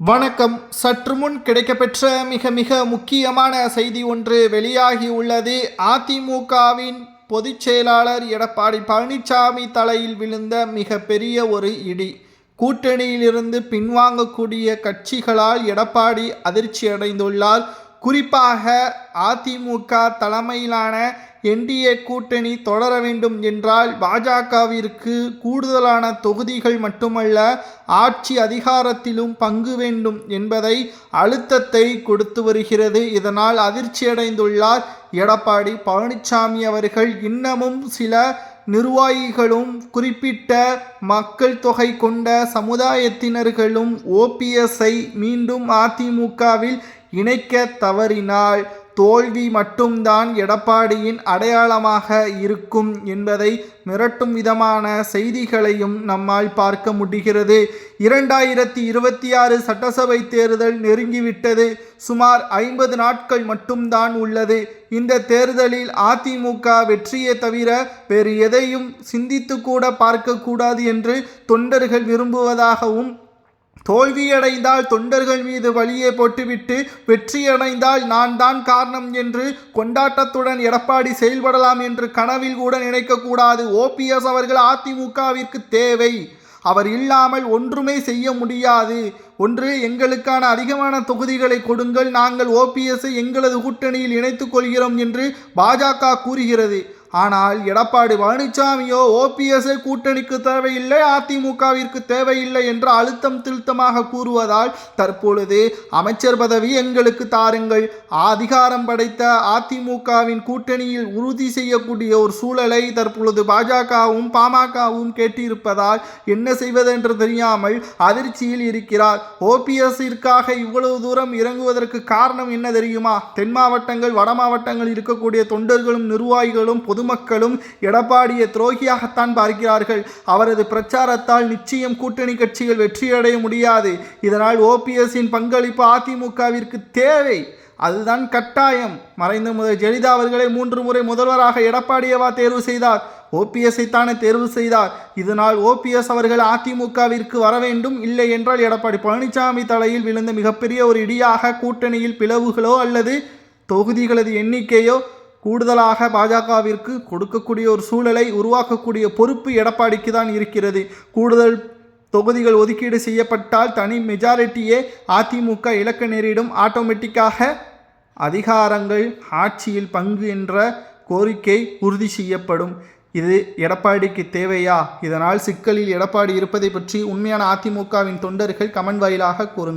வணக்கம். சற்று முன் கிடைக்கப்பெற்ற மிக மிக முக்கியமான செய்தி ஒன்று வெளியாகி உள்ளது. அதிமுகவின் பொதுச் செயலாளர் எடப்பாடி பழனிசாமி தலையில் விழுந்த மிகப்பெரிய ஒரு இடி. கூட்டணியிலிருந்து பின்வாங்கக்கூடிய கட்சிகளால் எடப்பாடி அதிர்ச்சி அடைந்துள்ளார் குறிப்பாக அதிமுக தலைமையிலான என்டிஏ கூட்டணி தொடர வேண்டும் என்றால் பாஜகவிற்கு கூடுதலான தொகுதிகள் மட்டுமல்ல ஆட்சி அதிகாரத்திலும் பங்கு வேண்டும் என்பதை அழுத்தத்தை கொடுத்து வருகிறது. இதனால் அதிர்ச்சியடைந்துள்ளார் எடப்பாடி பழனிசாமி அவர்கள். இன்னமும் சில நிர்வாகிகளும் குறிப்பிட்ட மக்கள் தொகை கொண்ட சமுதாயத்தினர்களும் ஓபிஎஸ்ஐ மீண்டும் அதிமுகவில் இணைக்க தவறினால் தோல்வி மட்டும்தான் எடப்பாடியின் அடையாளமாக இருக்கும் என்பதை மிரட்டும் விதமான செய்திகளையும் நம்மால் பார்க்க முடிகிறது. இரண்டாயிரத்தி இருபத்தி ஆறு சட்டசபை தேர்தல் நெருங்கிவிட்டது. சுமார் ஐம்பது நாட்கள் மட்டும்தான் உள்ளது. இந்த தேர்தலில் அதிமுக வெற்றியை தவிர வேறு எதையும் சிந்தித்து கூட பார்க்கக்கூடாது என்று தொண்டர்கள் விரும்புவதாகவும் தோல்வியடைந்தால் தொண்டர்கள் மீது வழியே போட்டுவிட்டு வெற்றியடைந்தால் நான் தான் காரணம் என்று கொண்டாட்டத்துடன் எடப்பாடி செயல்படலாம் என்று கனவில் கூட நினைக்கக்கூடாது. ஓபிஎஸ் அவர்கள் அதிமுகவிற்கு தேவை. அவர் இல்லாமல் ஒன்றுமே செய்ய முடியாது. ஒன்று எங்களுக்கான அதிகமான தொகுதிகளை கொடுங்கள். நாங்கள் ஓபிஎஸ்ஸை எங்களது கூட்டணியில் இணைத்துக் கொள்கிறோம் என்று பாஜக கூறுகிறது. ஆனால் எடப்பாடி பழனிசாமியோ ஓபிஎஸ்ஐ கூட்டணிக்கு தேவையில்லை அதிமுகவிற்கு தேவையில்லை என்று அழுத்தம் திருத்தமாக கூறுவதால் தற்பொழுது அமைச்சர் பதவி எங்களுக்கு தாருங்கள். அதிகாரம் படைத்த அதிமுகவின் கூட்டணியில் உறுதி செய்யக்கூடிய ஒரு சூழலை தற்பொழுது பாஜகவும் பாமகவும் கேட்டிருப்பதால் என்ன செய்வதென்று தெரியாமல் அதிர்ச்சியில் இருக்கிறார். ஓபிஎஸ்ஸிற்காக இவ்வளவு தூரம் இறங்குவதற்கு காரணம் என்ன தெரியுமா? தென் மாவட்டங்கள் வட மாவட்டங்கள் இருக்கக்கூடிய தொண்டர்களும் நிர்வாகிகளும் பொதுமக்களும் எடப்பாடியை துரோகியாகத்தான் பார்க்கிறார்கள். அவரது பிரச்சாரத்தால் நிச்சயம் கூட்டணி கட்சிகள் வெற்றியடைய முடியாது. இதனால் ஓபிஎஸ்ஸின் பங்களிப்பு அதிமுகவிற்கு தேவை. அதுதான் கட்டாயம். மறைந்த முதல் ஜெயலலிதா அவர்களை மூன்று முறை முதல்வராக எடப்பாடியவா தேர்வு செய்தார். ஓபிஎஸ்ஐ தானே தேர்வு செய்தார். இதனால் ஓபிஎஸ் அவர்கள் அதிமுகவிற்கு வர வேண்டும் இல்லை என்றால் எடப்பாடி பழனிசாமி தலையில் விழுந்த மிகப்பெரிய ஒரு இடியாக கூட்டணியில் பிளவுகளோ அல்லது தொகுதிகளது எண்ணிக்கையோ கூடுதலாக பாஜகவிற்கு கொடுக்கக்கூடிய ஒரு சூழலை உருவாக்கக்கூடிய பொறுப்பு எடப்பாடிக்கு தான் இருக்கிறது. கூடுதல் தொகுதிகள் ஒதுக்கீடு செய்யப்பட்டால் தனி மெஜாரிட்டியே அதிமுக இலக்க நேரிடும். ஆட்டோமேட்டிக்காக அதிகாரங்கள் ஆட்சியில் பங்கு என்ற கோரிக்கை உறுதி செய்யப்படும். இது எடப்பாடிக்கு தேவையா? இதனால் சிக்கலில் எடப்பாடி இருப்பதை பற்றி உண்மையான அதிமுகவின் தொண்டர்கள் கமன் வாயிலாக கூறுங்கள்.